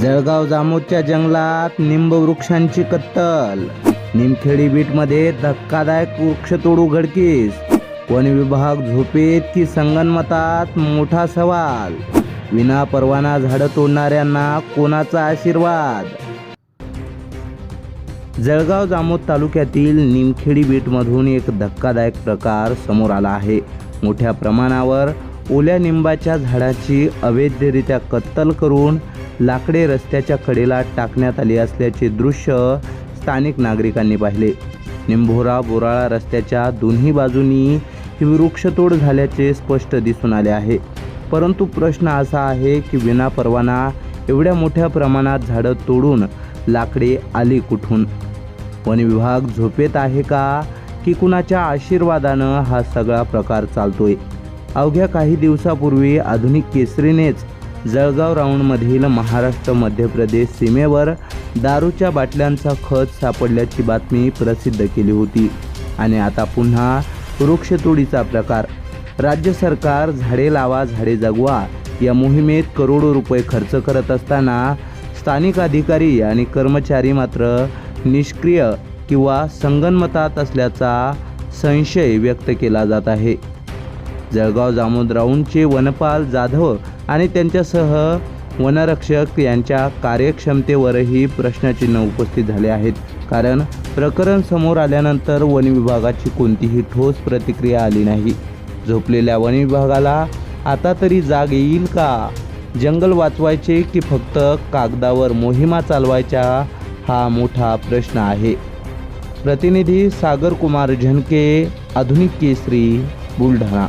जळगाव जामोदच्या जंगलात निंब वृक्षांची कत्तल. निमखेडी बीटमध्ये धक्कादायक वृक्षतोड उघडकीस. वन विभाग झोपेत की संगनमतात मोठा सवाल. विना परवाना झाडं तोडणाऱ्यांना कोणाचा आशीर्वाद? जळगाव जामोद तालुक्यातील निमखेडी बीटमधून एक धक्कादायक प्रकार समोर आला आहे. मोठ्या प्रमाणावर ओल्या निंबाच्या झाडाची अवैधरित्या कत्तल करून लाकडे रस्त्याच्या कडेला टाकण्यात आली असल्याचे दृश्य स्थानिक नागरिकांनी पाहिले. निंभोरा बोराळा रस्त्याच्या दोन्ही बाजूनी ही वृक्षतोड झाल्याचे स्पष्ट दिसून आले आहे. परंतु प्रश्न असा आहे की विना परवाना एवढ्या मोठ्या प्रमाणात झाडं तोडून लाकडे आली कुठून? वन विभाग झोपेत आहे का की कुणाच्या आशीर्वादानं हा सगळा प्रकार चालतोय? अवघ्या काही दिवसापूर्वी आधुनिक केसरीनेच जळगाव राऊंडमधील महाराष्ट्र मध्य प्रदेश सीमेवर दारूच्या बाटल्यांचा खत सापडल्याची बातमी प्रसिद्ध केली होती. आणि आता पुन्हा वृक्षतोडीचा प्रकार. राज्य सरकार झाडे लावा झाडे जगवा या मोहिमेत करोडो रुपये खर्च करत असताना स्थानिक अधिकारी आणि कर्मचारी मात्र निष्क्रिय किंवा संगनमतात असल्याचा संशय व्यक्त केला जात आहे. जळगाव जामोद राऊंडचे वनपाल जाधव आणि त्यांच्यासह वनरक्षक यांच्या कार्यक्षमतेवरही प्रश्नचिन्ह उपस्थित झाले आहेत. कारण प्रकरण समोर आल्यानंतर वन विभागाची कोणतीही ठोस प्रतिक्रिया आली नाही. झोपलेल्या वन विभागाला आता तरी जाग येईल का? जंगल वाचवायचे की फक्त कागदावर मोहिमा चालवायच्या हा मोठा प्रश्न आहे. प्रतिनिधी सागर कुमार झनके आधुनिक केसरी बुलढाणा.